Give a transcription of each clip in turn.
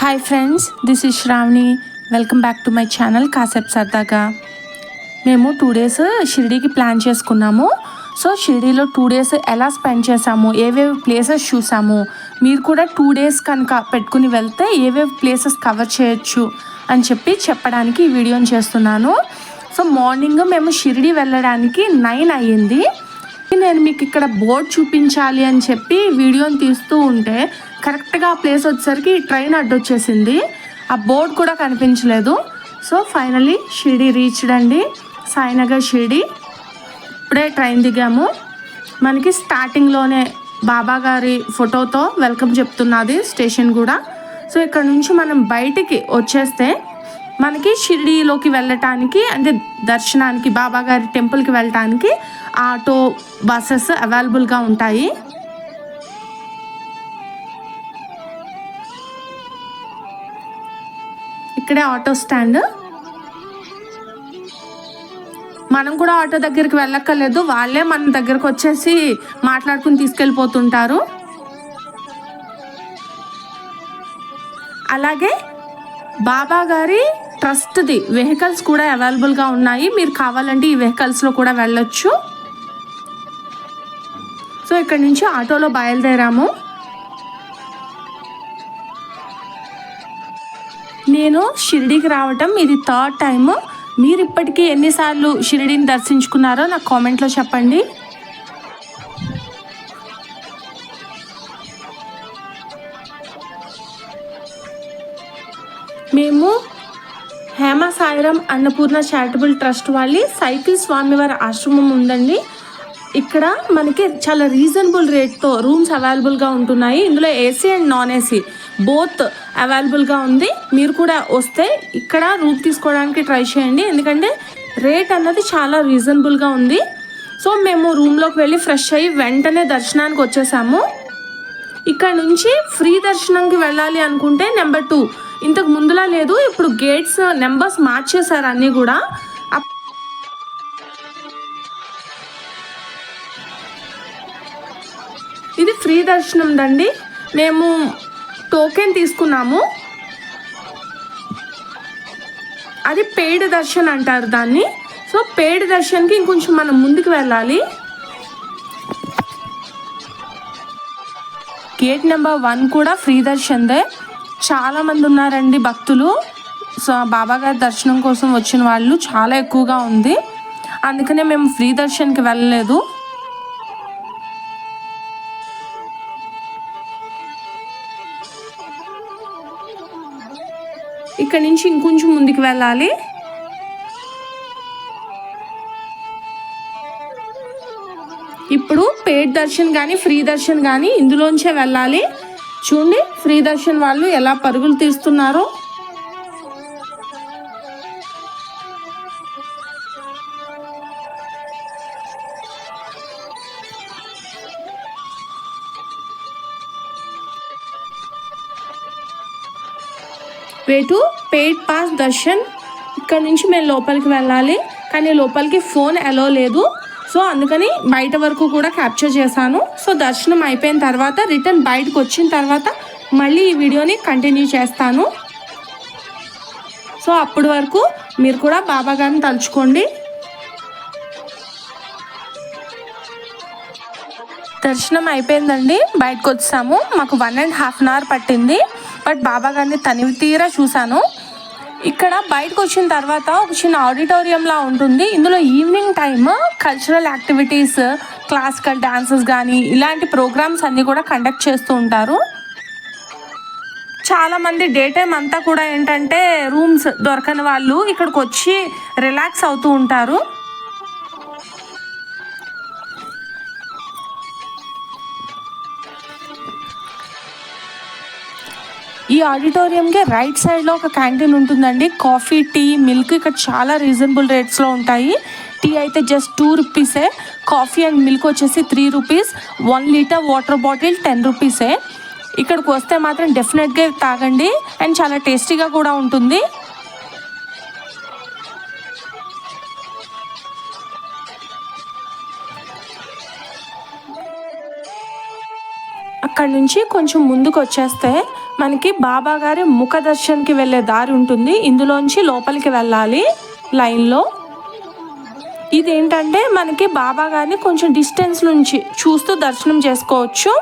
Hi friends this is Sravani welcome back to my channel కాసేపు సరదాగా మేము two days షిరిడీకి ప్లాన్ చేసుకున్నాము. సో షిరిడీలో టూ డేస్ ఎలా స్పెండ్ చేసాము ఏవేవి ప్లేసెస్ చూసాము మీరు కూడా టూ డేస్ కనుక పెట్టుకుని వెళ్తే ఏవేవి ప్లేసెస్ కవర్ చేయొచ్చు అని చెప్పి చెప్పడానికి ఈ వీడియోని చేస్తున్నాను. సో మార్నింగ్ మేము షిరిడి వెళ్ళడానికి నైన్ అయ్యింది. నేను మీకు ఇక్కడ బోర్డ్ చూపించాలి అని చెప్పి వీడియోని తీస్తూ ఉంటే కరెక్ట్గా ఆ ప్లేస్ వచ్చేసరికి ట్రైన్ అడ్డొచ్చేసింది. ఆ బోర్డ్ కూడా కనిపించలేదు. సో ఫైనలీ షిరిడి రీచ్డ్ అండి. సాయినగర్ షిరిడి. ఇప్పుడే ట్రైన్ దిగాము. మనకి స్టార్టింగ్లోనే బాబా గారి ఫోటోతో వెల్కమ్ చెప్తున్నది స్టేషన్ కూడా. సో ఇక్కడ నుంచి మనం బయటికి వచ్చేస్తే మనకి షిరిడీలోకి వెళ్ళటానికి అంటే దర్శనానికి బాబాగారి టెంపుల్కి వెళ్ళటానికి ఆటో బస్సెస్ అవైలబుల్గా ఉంటాయి. ఇక్కడే ఆటో స్టాండ్. మనం కూడా ఆటో దగ్గరికి వెళ్ళక్కర్లేదు. వాళ్ళే మన దగ్గరకు వచ్చేసి మాట్లాడుకుని తీసుకెళ్ళిపోతుంటారు. అలాగే బాబా గారి ట్రస్ట్ది వెహికల్స్ కూడా అవైలబుల్గా ఉన్నాయి. మీరు కావాలంటే ఈ వెహికల్స్లో కూడా వెళ్ళొచ్చు. సో ఇక్కడ నుంచి ఆటోలో బయలుదేరాము. నేను షిరిడీకి రావటం ఇది థర్డ్ టైం మీరు ఇప్పటికీ ఎన్నిసార్లు షిరిడీని దర్శించుకున్నారో నాకు కామెంట్లో చెప్పండి. మేము హేమ సాయిరం అన్నపూర్ణ చారిటబుల్ ట్రస్ట్ వాళ్ళి సైకిల్ స్వామివారి ఆశ్రమం ఉందండి. ఇక్కడ మనకి చాలా రీజనబుల్ రేట్తో రూమ్స్ అవైలబుల్గా ఉంటున్నాయి. ఇందులో AC and non AC. Both అవైలబుల్గా ఉంది. మీరు కూడా వస్తే ఇక్కడ రూమ్ తీసుకోవడానికి ట్రై చేయండి. ఎందుకంటే రేట్ అన్నది చాలా రీజనబుల్గా ఉంది. సో మేము రూమ్లోకి వెళ్ళి ఫ్రెష్ అయ్యి వెంటనే దర్శనానికి వచ్చేసాము. ఇక్కడ నుంచి ఫ్రీ దర్శనంకి వెళ్ళాలి అనుకుంటే నెంబర్ టూ. ఇంతకు ముందులా లేదు. ఇప్పుడు గేట్స్ నెంబర్స్ మార్చేశారు అన్నీ కూడా. అప్- ఇది ఫ్రీ దర్శనం దండి మేము టోకెన్ తీసుకున్నాము. అది పేడ్ దర్శన్ అంటారు దాన్ని. సో పేడ్ దర్శన్కి ఇంకొంచెం మనం ముందుకు వెళ్ళాలి. గేట్ నెంబర్ వన్ కూడా ఫ్రీ దర్శన్దే చాలా మంది ఉన్నారండి భక్తులు. సో బాబా గారి దర్శనం కోసం వచ్చిన వాళ్ళు చాలా ఎక్కువగా ఉంది. అందుకనే మేము ఫ్రీ దర్శన్కి వెళ్ళలేదు. ఇక్కడ నుంచి ఇంకొంచెం ముందుకు వెళ్ళాలి. ఇప్పుడు పేడ్ దర్శన్ కానీ ఫ్రీ దర్శన్ కానీ ఇందులోంచే వెళ్ళాలి. చూడండి ఫ్రీ దర్శన్ వాళ్ళు ఎలా పరుగులు తీస్తున్నారో. వేటు పెయిడ్ పాస్ దర్శన్ ఇక్కడ నుంచి మేము లోపలికి వెళ్ళాలి. కానీ లోపలికి ఫోన్ అలో లేదు. సో అందుకని బయట వరకు కూడా క్యాప్చర్ చేశాను. సో దర్శనం అయిపోయిన తర్వాత రిటర్న్ బయటకు వచ్చిన తర్వాత మళ్ళీ ఈ వీడియోని కంటిన్యూ చేస్తాను. సో అప్పటి వరకు మీరు కూడా బాబా గారిని తలుచుకోండి. దర్శనం అయిపోయిందండి. బయటకు వచ్చాము మాకు one and half an hour but. Baba బాబా గారిని తనివి తీరా చూశాను. ఇక్కడ బయటకు వచ్చిన తర్వాత ఒక చిన్న ఆడిటోరియంలా ఉంటుంది. ఇందులో evening time cultural activities classical dances కానీ ఇలాంటి ప్రోగ్రామ్స్ అన్నీ కూడా కండక్ట్ చేస్తూ ఉంటారు. చాలామంది డే టైం అంతా కూడా ఏంటంటే రూమ్స్ దొరకని వాళ్ళు ఇక్కడికి వచ్చి రిలాక్స్ అవుతూ ఉంటారు. ఆడిటోరియంకి రైట్ సైడ్లో ఒక క్యాంటీన్ ఉంటుందండి. కాఫీ టీ మిల్క్ ఇక్కడ చాలా రీజనబుల్ రేట్స్లో ఉంటాయి. టీ అయితే జస్ట్ టూ రూపీసే కాఫీ అండ్ మిల్క్ వచ్చేసి three rupees one litre water bottle ten రూపీసే ఇక్కడికి వస్తే మాత్రం డెఫినెట్గా తాగండి. అండ్ చాలా టేస్టీగా కూడా ఉంటుంది. అక్కడ నుంచి కొంచెం ముందుకు వచ్చేస్తే మనకి బాబా గారి ముఖ దర్శన్కి వెళ్ళే దారి ఉంటుంది. ఇందులోంచి లోపలికి వెళ్ళాలి లైన్లో. ఇదేంటంటే మనకి బాబా గారిని కొంచెం డిస్టెన్స్ నుంచి చూస్తూ దర్శనం చేసుకోవచ్చు.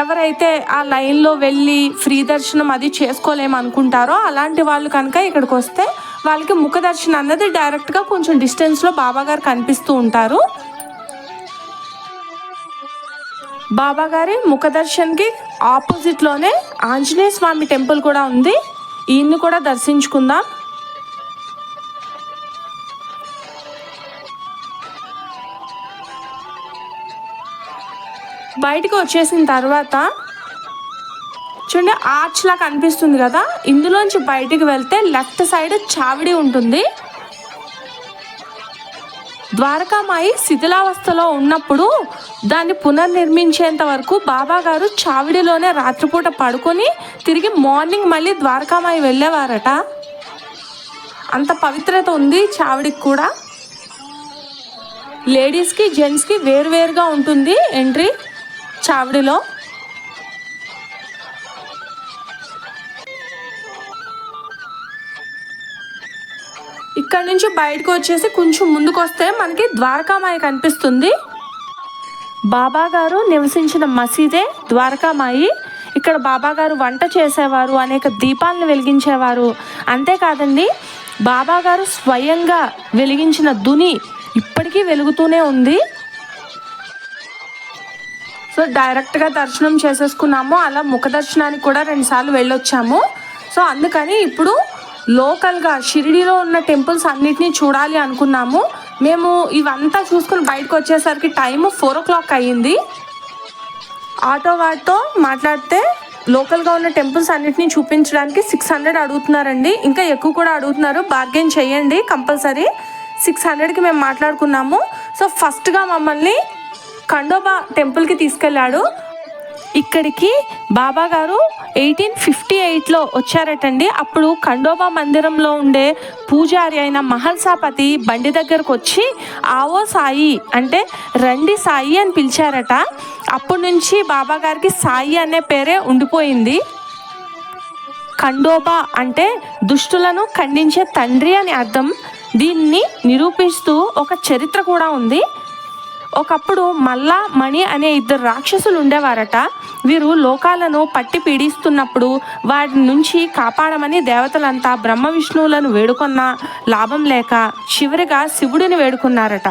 ఎవరైతే ఆ లైన్లో వెళ్ళి ఫ్రీ దర్శనం అది చేసుకోలేమనుకుంటారో అలాంటి వాళ్ళు కనుక ఇక్కడికి వస్తే వాళ్ళకి ముఖ దర్శనం అన్నది డైరెక్ట్గా కొంచెం డిస్టెన్స్లో బాబాగారు కనిపిస్తూ ఉంటారు. బాబాగారి ముఖదర్శన్కి ఆపోజిట్లోనే ఆంజనేయ స్వామి టెంపుల్ కూడా ఉంది. ఈయన్ని కూడా దర్శించుకుందాం. బయటకు వచ్చేసిన తర్వాత చూడండి ఆర్చ్ లా కనిపిస్తుంది కదా. ఇందులోంచి బయటికి వెళ్తే లెఫ్ట్ సైడ్ చావిడి ఉంటుంది. ద్వారకామాయి శిథిలావస్థలో ఉన్నప్పుడు దాన్ని పునర్నిర్మించేంత వరకు బాబా గారు చావిడిలోనే రాత్రిపూట పడుకొని తిరిగి మార్నింగ్ మళ్ళీ ద్వారకామాయి వెళ్ళేవారట. అంత పవిత్రత ఉంది చావిడికి కూడా. లేడీస్కి జెంట్స్కి వేరువేరుగా ఉంటుంది ఎంట్రీ చావిడిలో. ఇక్కడ నుంచి బయటకు వచ్చేసి కొంచెం ముందుకు వస్తే మనకి ద్వారకామాయ కనిపిస్తుంది. బాబా గారు నివసించిన మసీదే ద్వారకామాయి. ఇక్కడ బాబా గారు వంట చేసేవారు అనేక దీపాలను వెలిగించేవారు. అంతేకాదండి బాబా గారు స్వయంగా వెలిగించిన దుని ఇప్పటికీ వెలుగుతూనే ఉంది. సో డైరెక్ట్గా దర్శనం చేసేసుకున్నాము. అలా ముఖ దర్శనానికి కూడా రెండుసార్లు వెళ్ళొచ్చాము. సో అందుకని ఇప్పుడు లోకల్గా షిరిడీలో ఉన్న టెంపుల్స్ అన్నిటినీ చూడాలి అనుకున్నాము. మేము ఇవంతా చూసుకుని బయటకు వచ్చేసరికి టైం ఫోర్ ఓ క్లాక్ అయ్యింది. ఆటో వాటితో మాట్లాడితే లోకల్గా ఉన్న టెంపుల్స్ అన్నిటినీ చూపించడానికి సిక్స్ హండ్రెడ్ అడుగుతున్నారండి. ఇంకా ఎక్కువ కూడా అడుగుతున్నారు. బార్గెన్ చేయండి కంపల్సరీ. సిక్స్ హండ్రెడ్కి మేము మాట్లాడుకున్నాము. సో ఫస్ట్గా మమ్మల్ని ఖండోబా టెంపుల్కి తీసుకెళ్ళాడు. ఇక్కడికి బాబా గారు ఎయిటీన్ ఫిఫ్టీ ఎయిట్లో వచ్చారటండి. అప్పుడు ఖండోబా మందిరంలో ఉండే పూజారి అయిన మహల్సాపతి బండి దగ్గరకు వచ్చి ఆవో సాయి అంటే రండి సాయి అని పిలిచారట. అప్పటి నుంచి బాబా గారికి సాయి అనే పేరే ఉండిపోయింది. ఖండోబా అంటే దుష్టులను ఖండించే తండ్రి అని అర్థం. దీన్ని నిరూపిస్తూ ఒక చరిత్ర కూడా ఉంది. ఒకప్పుడు మల్లా మణి అనే ఇద్దరు రాక్షసులు ఉండేవారట. వీరు లోకాలను పట్టి పీడిస్తున్నప్పుడు వాటి నుంచి కాపాడమని దేవతలంతా బ్రహ్మ విష్ణువులను వేడుకున్నా లాభం లేక చివరిగా శివుడిని వేడుకున్నారట.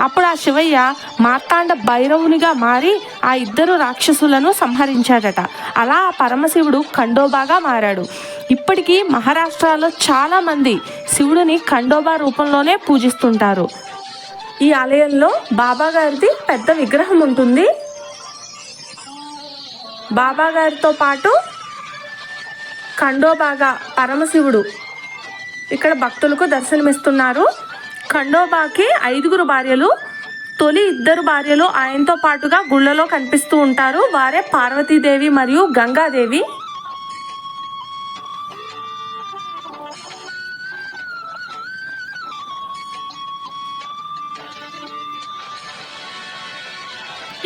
అప్పుడు ఆ శివయ్య మార్తాండ భైరవునిగా మారి ఆ ఇద్దరు రాక్షసులను సంహరించాడట. అలా ఆ పరమశివుడు ఖండోబాగా మారాడు. ఇప్పటికీ మహారాష్ట్రలో చాలామంది శివుడిని ఖండోబా రూపంలోనే పూజిస్తుంటారు. ఈ ఆలయంలో బాబాగారిది పెద్ద విగ్రహం ఉంటుంది. బాబా గారితో పాటు ఖండోబాగా పరమశివుడు ఇక్కడ భక్తులకు దర్శనమిస్తున్నారు. ఖండోబాకి ఐదుగురు భార్యలు తొలి ఇద్దరు భార్యలు ఆయనతో పాటుగా గుళ్ళలో కనిపిస్తూ ఉంటారు. వారే పార్వతీదేవి మరియు గంగాదేవి.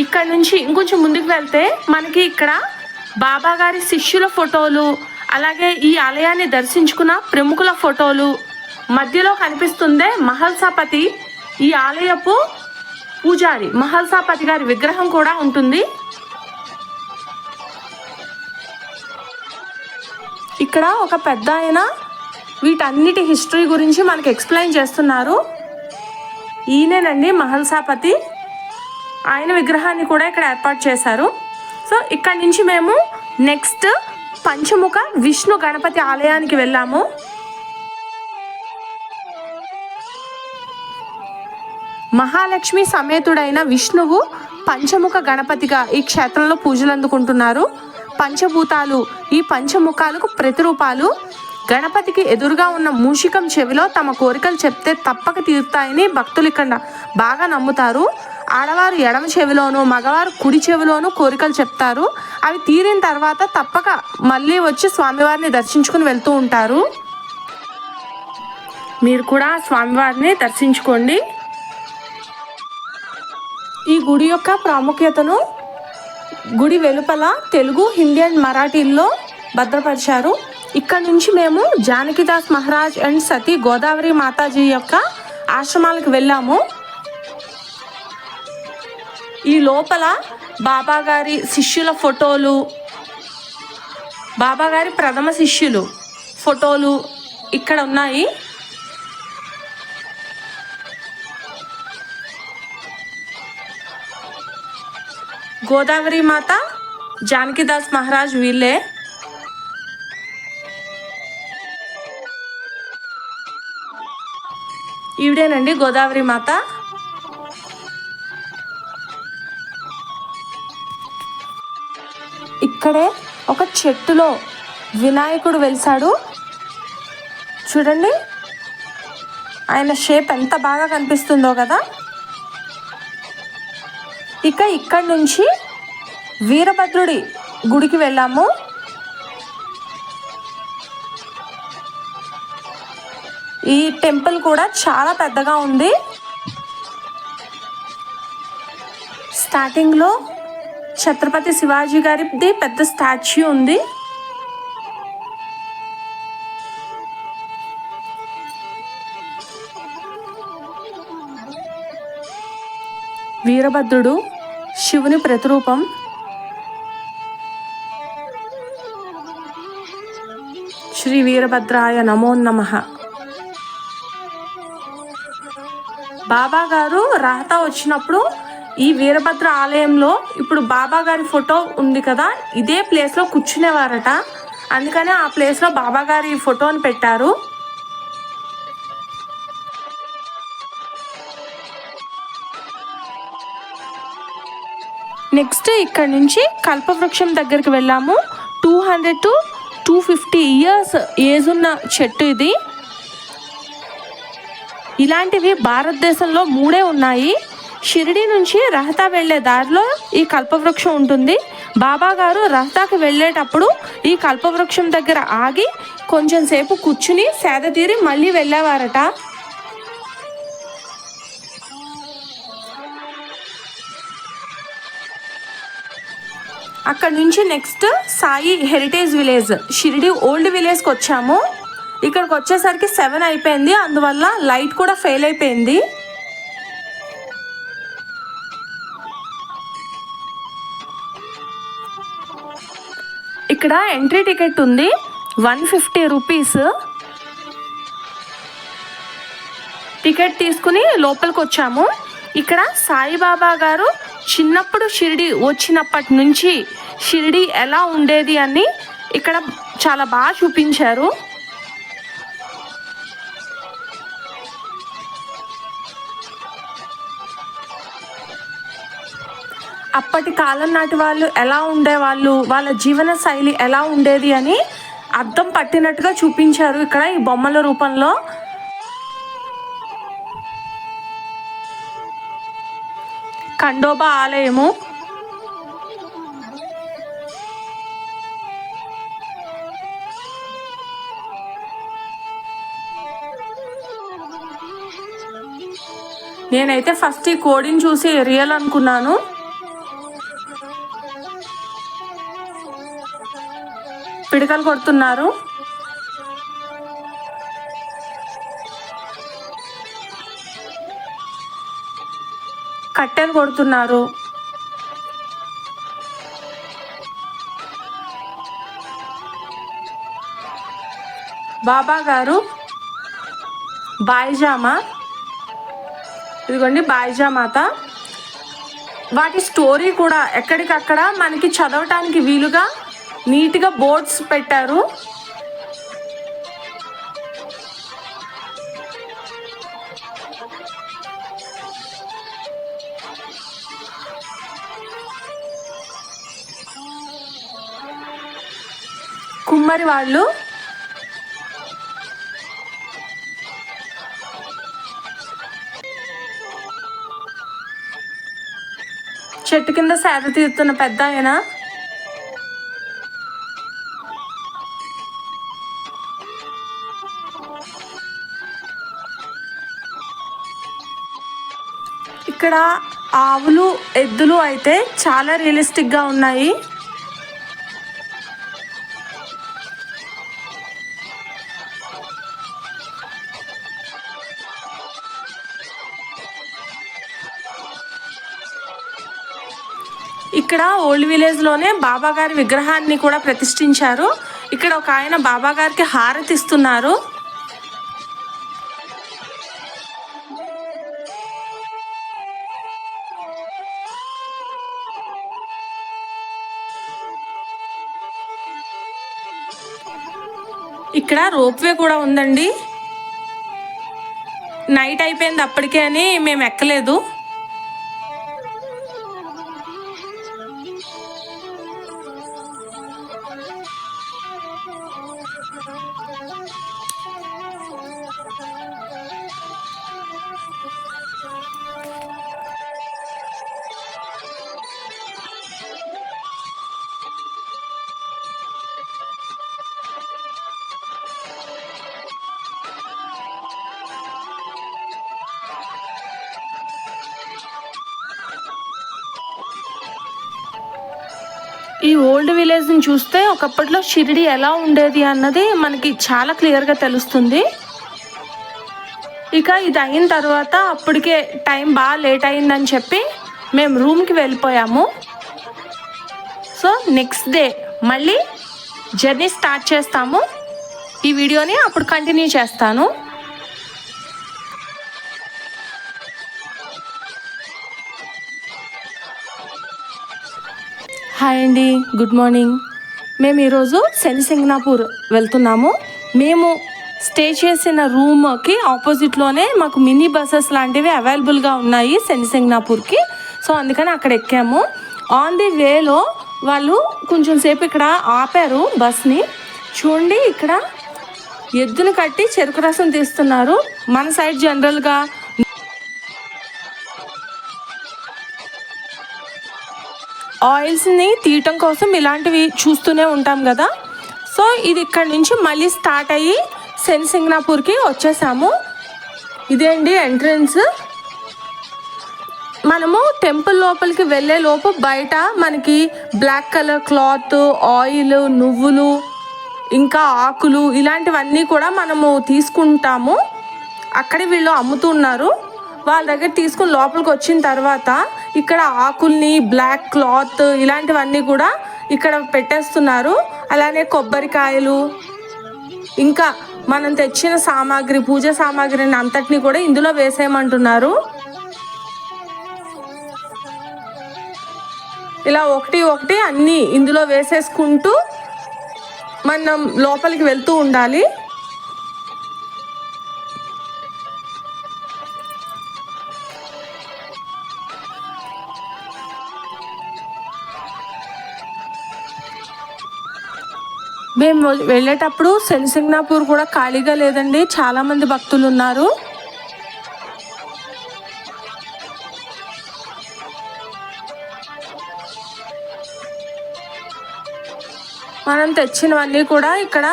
ఇక్కడ నుంచి ఇంకొంచెం ముందుకు వెళ్తే మనకి ఇక్కడ బాబా గారి శిష్యుల ఫోటోలు అలాగే ఈ ఆలయాన్ని దర్శించుకున్న ప్రముఖుల ఫోటోలు. మధ్యలో కనిపిస్తుందే మహల్సాపతి ఈ ఆలయపు పూజారి. మహల్సాపతి గారి విగ్రహం కూడా ఉంటుంది. ఇక్కడ ఒక పెద్ద ఆయన వీటన్నిటి హిస్టరీ గురించి మనకి ఎక్స్ప్లెయిన్ చేస్తున్నారు. ఈయనేనండి మహల్సాపతి. ఆయన విగ్రహాన్ని కూడా ఇక్కడ ఏర్పాటు చేశారు. సో ఇక్కడ నుంచి మేము నెక్స్ట్ పంచముఖ విష్ణు గణపతి ఆలయానికి వెళ్ళాము. మహాలక్ష్మి సమేతుడైన విష్ణువు పంచముఖ గణపతిగా ఈ క్షేత్రంలో పూజలు అందుకుంటున్నారు. పంచభూతాలు ఈ పంచముఖాలకు ప్రతిరూపాలు. గణపతికి ఎదురుగా ఉన్న మూషికం చెవిలో తమ కోరికలు చెప్తే తప్పక తీరుతాయని భక్తులు ఇక్కడ బాగా నమ్ముతారు. ఆడవారు ఎడమ చెవిలోను మగవారు కుడి చెవిలోను కోరికలు చెప్తారు. అవి తీరిన తర్వాత తప్పక మళ్ళీ వచ్చి స్వామివారిని దర్శించుకుని వెళ్తూ ఉంటారు. మీరు కూడా స్వామివారిని దర్శించుకోండి. ఈ గుడి యొక్క ప్రాముఖ్యతను గుడి వెలుపల తెలుగు హిందీ అండ్ మరాఠీల్లో భద్రపరిచారు. ఇక్కడ నుంచి మేము జానకిదాస్ మహారాజ్ అండ్ సతీ గోదావరి మాతాజీ యొక్క ఆశ్రమాలకు వెళ్ళాము. ఈ లోపల బాబా గారి శిష్యుల ఫోటోలు బాబా గారి ప్రథమ శిష్యులు ఫోటోలు ఇక్కడ ఉన్నాయి. గోదావరి మాత జానకిదాస్ మహారాజ్ వీళ్ళే. ఈవిడేనండి గోదావరి మాత. ఇక్కడే ఒక చెట్టులో వినాయకుడు వెలిసాడు. చూడండి. ఆయన షేప్ ఎంత బాగా కనిపిస్తుందో కదా. ఇక ఇక్కడి నుంచి వీరభద్రుడి గుడికి వెళ్ళాము. ఈ టెంపుల్ కూడా చాలా పెద్దగా ఉంది. స్టార్టింగ్లో ఛత్రపతి శివాజీ గారిది పెద్ద స్టాచ్యూ ఉంది. వీరభద్రుడు శివుని ప్రతిరూపం. శ్రీ వీరభద్రాయ నమో నమ. బాబా గారు రాత వచ్చినప్పుడు ఈ వీరభద్ర ఆలయంలో ఇప్పుడు బాబా గారి ఫోటో ఉంది కదా ఇదే ప్లేస్లో కూర్చునేవారట. అందుకనే ఆ ప్లేస్లో బాబా గారి ఫోటోని పెట్టారు. నెక్స్ట్ ఇక్కడ నుంచి కల్పవృక్షం దగ్గరికి వెళ్ళాము. Two hundred to two fifty years age ఉన్న చెట్టు ఇది. ఇలాంటివి భారతదేశంలో మూడే ఉన్నాయి. షిరిడి నుంచి రహతా వెళ్ళే దారిలో ఈ కల్పవృక్షం ఉంటుంది. బాబా గారు రహతాకి వెళ్ళేటప్పుడు ఈ కల్పవృక్షం దగ్గర ఆగి కొంచెం సేపు కూర్చుని సేద తీరి మళ్ళీ వెళ్ళేవారట. అక్కడ నుంచి next Sai heritage village Shirdi old విలేజ్కి వచ్చాము. ఇక్కడికి వచ్చేసరికి సెవెన్ అయిపోయింది. అందువల్ల లైట్ కూడా ఫెయిల్ అయిపోయింది. ఇక్కడ ఎంట్రీ టికెట్ ఉంది. One fifty rupees. టికెట్ తీసుకుని లోపలికి వచ్చాము. ఇక్కడ సాయిబాబా గారు చిన్నప్పుడు షిరిడి వచ్చినప్పటి నుంచి షిరిడి ఎలా ఉండేది అని ఇక్కడ చాలా బాగా చూపించారు. అప్పటి కాలం నాటి వాళ్ళు ఎలా ఉండేవాళ్ళు వాళ్ళ జీవన శైలి ఎలా ఉండేది అని అర్థం పట్టినట్టుగా చూపించారు ఇక్కడ ఈ బొమ్మల రూపంలో. ఖండోబా ఆలయము. నేనైతే ఫస్ట్ ఈ కోడిని చూసి రియల్ అనుకున్నాను. పిడకలు కొడుతున్నారు. కట్టెలు కొడుతున్నారు. బాబా గారు బాయిజామా? ఇదిగోండి బాయిజామాత. వాటి స్టోరీ కూడా ఎక్కడికక్కడ మనకి చదవటానికి వీలుగా నీట్గా బోర్డ్స్ పెట్టారు. కుమ్మరి వాళ్ళు. చెట్టు కింద సేద తీరుతున్న పెద్ద ఆయన ఇక్కడ ఆవులు ఎద్దులు అయితే చాలా రియలిస్టిక్గా ఉన్నాయి. ఇక్కడ ఓల్డ్ విలేజ్లోనే బాబాగారి విగ్రహాన్ని కూడా ప్రతిష్ఠించారు. ఇక్కడ ఒక ఆయన బాబాగారికి హారతి ఇస్తున్నారు. ఇక్కడ రోప్వే కూడా ఉందండి. నైట్ అయిపోయింది అప్పటికే అని మేము ఎక్కలేదు. ఈ ఓల్డ్ విలేజ్ని చూస్తే ఒకప్పట్లో షిరిడి ఎలా ఉండేది అన్నది మనకి చాలా క్లియర్గా తెలుస్తుంది. ఇక ఇది అయిన తర్వాత అప్పటికే టైం బాగా లేట్ అయిందని చెప్పి మేము రూమ్కి వెళ్ళిపోయాము. సో నెక్స్ట్ డే మళ్ళీ జర్నీ స్టార్ట్ చేస్తాము. ఈ వీడియోని అప్పుడు కంటిన్యూ చేస్తాను. హాయ్ అండి గుడ్ మార్నింగ్. మేము ఈరోజు శనిసింగ్నాపూర్ వెళ్తున్నాము. మేము స్టే చేసిన రూమ్కి ఆపోజిట్లోనే మాకు మినీ బస్సెస్ లాంటివి అవైలబుల్గా ఉన్నాయి సెన్సింగ్నాపూర్కి సో అందుకని అక్కడ ఎక్కాము. ఆన్ ది వేలో వాళ్ళు కొంచెం సేపు ఇక్కడ ఆపారు బస్ని. చూడండి ఇక్కడ ఎద్దును కట్టి చెరుకు రసం తీస్తున్నారు. మన సైడ్ జనరల్గా ఆయిల్స్ని తీయటం కోసం ఇలాంటివి చూస్తూనే ఉంటాం కదా. సో ఇది ఇక్కడ నుంచి మళ్ళీ స్టార్ట్ అయ్యి సెన్సింగ్నాపూర్కి వచ్చేసాము. ఇదే అండి ఎంట్రన్స్? మనము టెంపుల్ లోపలికి వెళ్ళే లోపు బయట మనకి బ్లాక్ కలర్ క్లాత్ ఆయిల్ నువ్వులు ఇంకా ఆకులు ఇలాంటివన్నీ కూడా మనము తీసుకుంటాము. అక్కడే వీళ్ళు అమ్ముతున్నారు వాళ్ళ దగ్గర తీసుకుని లోపలికి వచ్చిన తర్వాత ఇక్కడ ఆకుల్ని బ్లాక్ క్లాత్ ఇలాంటివన్నీ కూడా ఇక్కడ పెట్టేస్తున్నారు. అలానే కొబ్బరికాయలు ఇంకా మనం తెచ్చిన సామాగ్రి పూజ సామాగ్రిని అంతటిని కూడా ఇందులో వేసేయమంటున్నారు. ఇలా ఒకటి ఒకటి అన్నీ ఇందులో వేసేసుకుంటూ మనం లోపలికి వెళ్తూ ఉండాలి. మేము వెళ్ళేటప్పుడు సెన్సింగ్నాపూర్ కూడా ఖాళీగా లేదండి. చాలా మంది భక్తులు ఉన్నారు. మనం తెచ్చినవన్నీ కూడా ఇక్కడ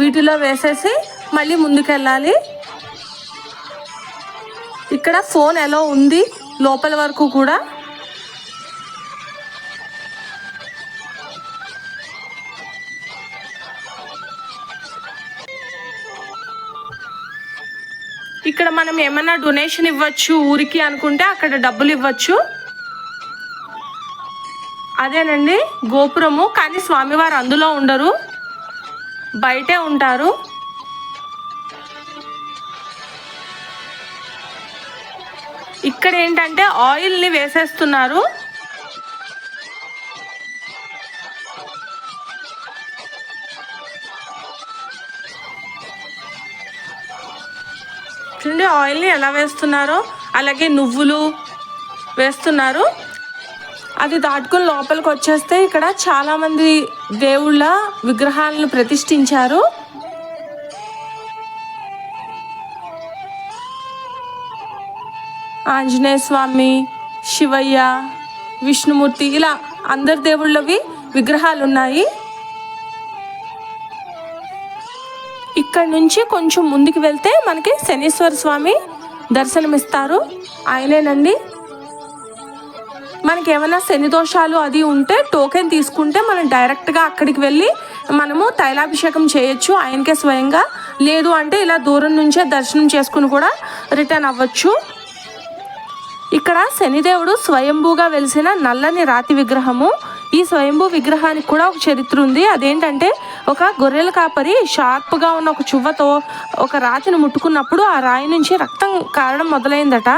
వీటిలో వేసేసి మళ్ళీ ముందుకెళ్ళాలి. ఇక్కడ ఫోన్ ఎలా ఉంది లోపల వరకు కూడా. మనం ఏమైనా డొనేషన్ ఇవ్వచ్చు ఊరికి అనుకుంటే అక్కడ డబ్బులు ఇవ్వచ్చు. అదేనండి గోపురము. కానీ స్వామివారు అందులో ఉండరు. బయటే ఉంటారు. ఇక్కడ ఏంటంటే ఆయిల్ని వేసేస్తున్నారు. ఆయిల్ని ఎలా వేస్తున్నారో అలాగే నువ్వులు వేస్తున్నారు. అది దాటుకుని లోపలికి వచ్చేస్తే ఇక్కడ చాలామంది దేవుళ్ళ విగ్రహాలను ప్రతిష్ఠించారు. ఆంజనేయ స్వామి శివయ్య విష్ణుమూర్తి ఇలా అందరి దేవుళ్ళవి విగ్రహాలు ఉన్నాయి ఇక్కడ నుంచి కొంచెం ముందుకు వెళ్తే మనకి శనీశ్వర స్వామి దర్శనమిస్తారు. ఆయనేనండి. మనకి ఏమైనా శని దోషాలు అది ఉంటే టోకెన్ తీసుకుంటే మనం డైరెక్ట్గా అక్కడికి వెళ్ళి మనము తైలాభిషేకం చేయొచ్చు. ఆయనకే స్వయంగా. లేదు అంటే ఇలా దూరం నుంచే దర్శనం చేసుకుని కూడా రిటర్న్ అవ్వచ్చు. ఇక్కడ శనిదేవుడు స్వయంభూగా వెలిసిన నల్లని రాతి విగ్రహము. ఈ స్వయంభూ విగ్రహానికి కూడా ఒక చరిత్ర ఉంది. అదేంటంటే ఒక గొర్రెల కాపరి షార్ప్గా ఉన్న ఒక చువ్వతో ఒక రాతిని ముట్టుకున్నప్పుడు ఆ రాయి నుంచి రక్తం కారడం మొదలైందట.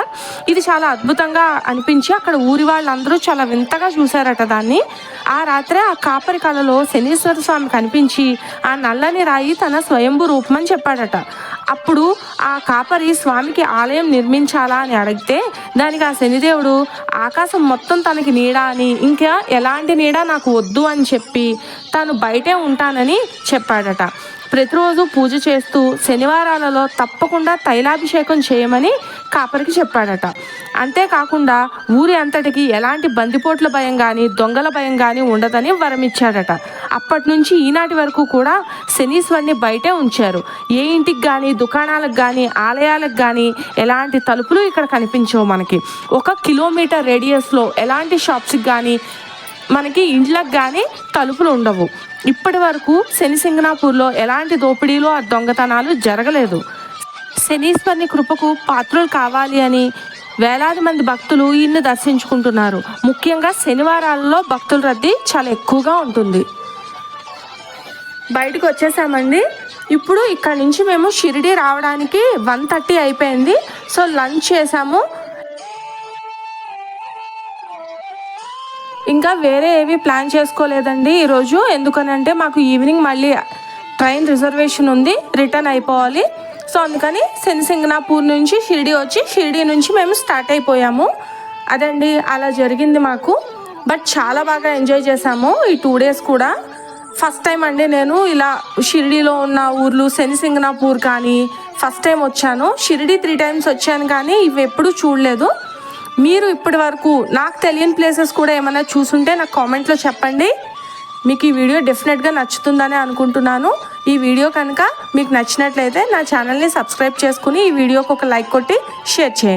ఇది చాలా అద్భుతంగా అనిపించి అక్కడ ఊరి వాళ్ళందరూ చాలా వింతగా చూశారట దాన్ని. ఆ రాత్రే ఆ కాపరి కళలో శనీశ్వర స్వామి కనిపించి ఆ నల్లని రాయి తన స్వయంభూ రూపమని చెప్పాడట. అప్పుడు ఆ కాపరి స్వామికి ఆలయం నిర్మించాలా అని అడిగితే దానికి ఆ శనిదేవుడు ఆకాశం మొత్తం తనకి నీడ అని ఇంకా ఎలాంటి నీడ నాకు వద్దు అని చెప్పి తాను బయటే ఉంటానని చెప్పాడట. ప్రతిరోజు పూజ చేస్తూ శనివారాలలో తప్పకుండా తైలాభిషేకం చేయమని కాపరికి చెప్పాడట. అంతేకాకుండా ఊరి అంతటికి ఎలాంటి బందిపోట్ల భయం కానీ దొంగల భయం కానీ ఉండదని వరమిచ్చాడట. అప్పటి నుంచి ఈనాటి వరకు కూడా శనీశ్వరిని బయటే ఉంచారు. ఏ ఇంటికి కానీ దుకాణాలకు కానీ ఆలయాలకు కానీ ఎలాంటి తలుపులు ఇక్కడ కనిపించవు మనకి. ఒక కిలోమీటర్ రేడియస్లో ఎలాంటి షాప్స్కి కానీ మనకి ఇండ్లకు కానీ తలుపులు ఉండవు. ఇప్పటి వరకు శనిసింగనాపూర్లో ఎలాంటి దోపిడీలు ఆ దొంగతనాలు జరగలేదు. శనీశ్వరుని కృపకు పాత్రులు కావాలి అని వేలాది మంది భక్తులు ఈయన్ని దర్శించుకుంటున్నారు. ముఖ్యంగా శనివారాలలో భక్తుల రద్దీ చాలా ఎక్కువగా ఉంటుంది. బయటకు వచ్చేసామండి. ఇప్పుడు ఇక్కడ నుంచి మేము షిరిడి రావడానికి వన్ థర్టీ అయిపోయింది. సో లంచ్ చేసాము. ఇంకా వేరే ఏవి ప్లాన్ చేసుకోలేదండి ఈరోజు. ఎందుకనంటే మాకు ఈవినింగ్ మళ్ళీ ట్రైన్ రిజర్వేషన్ ఉంది. రిటర్న్ అయిపోవాలి. సో అందుకని శనిసింగనాపూర్ నుంచి షిరిడి వచ్చి షిరిడి నుంచి మేము స్టార్ట్ అయిపోయాము. అదండి అలా జరిగింది మాకు. బట్ చాలా బాగా ఎంజాయ్ చేసాము ఈ టూ డేస్ కూడా. ఫస్ట్ టైం అండి నేను ఇలా షిరిడిలో ఉన్న ఊర్లు శనిసింగనాపూర్ కానీ ఫస్ట్ టైం వచ్చాను. షిరిడి త్రీ టైమ్స్ వచ్చాను కానీ ఇవి ఎప్పుడూ చూడలేదు. మీరు ఇప్పటి వరకు నాకు తెలియని ప్లేసెస్ కూడా ఏమైనా చూసుంటే నాకు కామెంట్లో చెప్పండి. మీకు ఈ వీడియో డెఫినెట్గా నచ్చుతుందని అనుకుంటున్నాను. ఈ వీడియో కనుక మీకు నచ్చినట్లయితే నా ఛానల్ని సబ్స్క్రైబ్ చేసుకుని ఈ వీడియోకి ఒక లైక్ కొట్టి షేర్ చేయండి.